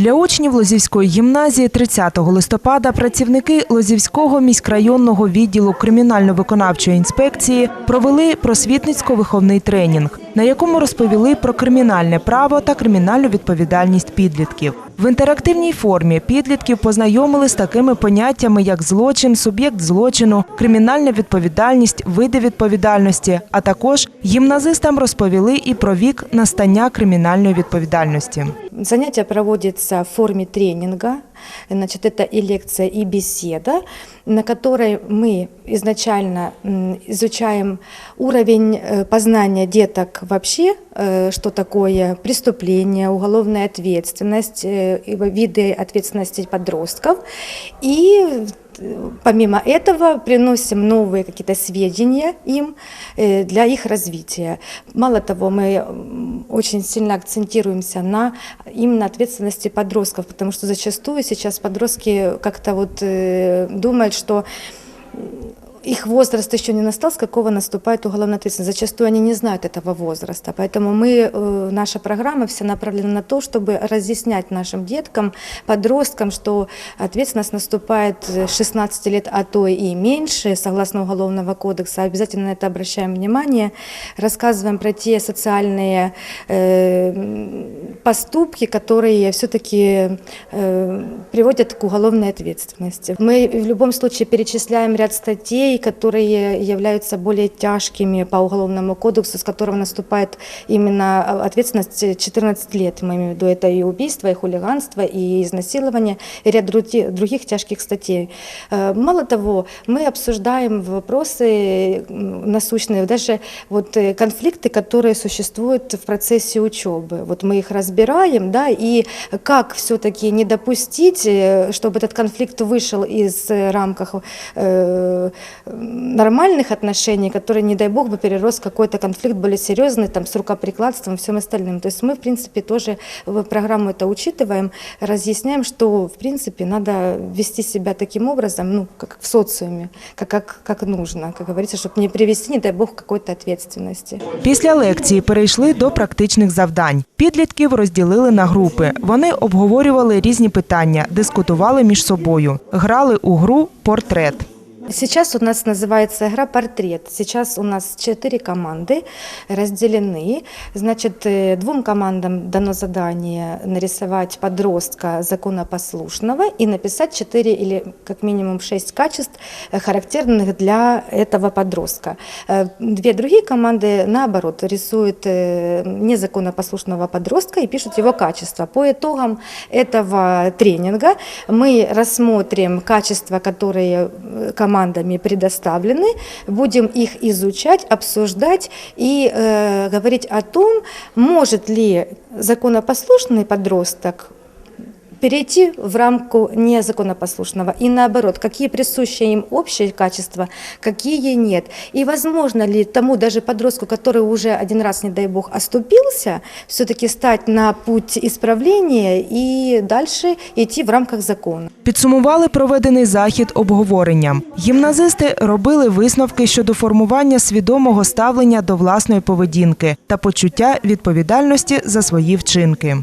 Для учнів Лозівської гімназії 30 листопада працівники Лозівського міськрайонного відділу кримінально-виконавчої інспекції провели просвітницько-виховний тренінг, на якому розповіли про кримінальне право та кримінальну відповідальність підлітків. В інтерактивній формі підлітків познайомили з такими поняттями, як злочин, суб'єкт злочину, кримінальна відповідальність, види відповідальності, а також гімназистам розповіли і про вік настання кримінальної відповідальності. Заняття проводяться в формі тренинга. Значит, это и лекция, и беседа, на которой мы изначально изучаем уровень э, познания деток вообще, э, что такое преступление, уголовная ответственность, э, виды ответственности подростков. И помимо этого приносим новые какие-то сведения им для их развития. Мало того, мы очень сильно акцентируемся на именно ответственности подростков, потому что зачастую сейчас подростки как-то вот э, думают, что их возраст еще не настал, с какого наступает уголовная ответственность. Зачастую они не знают этого возраста. Поэтому мы, э, наша программа вся направлена на то, чтобы разъяснять нашим деткам, подросткам, что ответственность наступает с 16 лет, а то и меньше, согласно Уголовного кодекса. Обязательно на это обращаем внимание. Рассказываем про те социальные э, поступки, которые все-таки э, приводят к уголовной ответственности. Мы в любом случае перечисляем ряд статей, которые являются более тяжкими по Уголовному кодексу, с которого наступает именно ответственность 14 лет. Мы имеем в виду это и убийство, и хулиганство, и изнасилование, и ряд други- других тяжких статей. Э, Мало того, мы обсуждаем вопросы насущные, даже вот э, конфликты, которые существуют в процессе учебы. Вот мы их разбираем, да, и как все-таки не допустить, э, чтобы этот конфликт вышел из э, рамках э, нормальных отношений, которые, не дай бог, бы перерос в какой-то конфликт более серьезный, там, с рукоприкладством и всем остальным. То есть мы, в принципе, тоже в программу это учитываем, разъясняем, что, в принципе, надо вести себя таким образом, ну, как в социуме, как, как, как нужно, как говорится, чтобы не привести, не дай бог, к какой-то ответственности. Після лекції перейшли до практичних завдань. Підлітків розділили на групи. Вони обговорювали різні питання, дискутували між собою, грали у гру портрет. Сейчас у нас называется игра «Портрет». Сейчас у нас четыре команды разделены. Значит, э, двум командам дано задание нарисовать подростка законопослушного и написать четыре или как минимум шесть качеств, э, характерных для этого подростка. Э, Две другие команды, наоборот, рисуют незаконопослушного подростка и пишут его качества. По итогам этого тренинга мы рассмотрим качества, которые э, командами предоставлены, будем их изучать, обсуждать и э, говорить о том, может ли законопослушный подросток перейти в рамку незаконопослушного. И наоборот, какие присущие им общие качества, какие нет. И возможно ли тому даже подростку, который уже один раз, не дай бог, оступился, все-таки стать на путь исправления и дальше идти в рамках закона. Підсумували проведений захід обговоренням. Гімназисти робили висновки щодо формування свідомого ставлення до власної поведінки та почуття відповідальності за свої вчинки.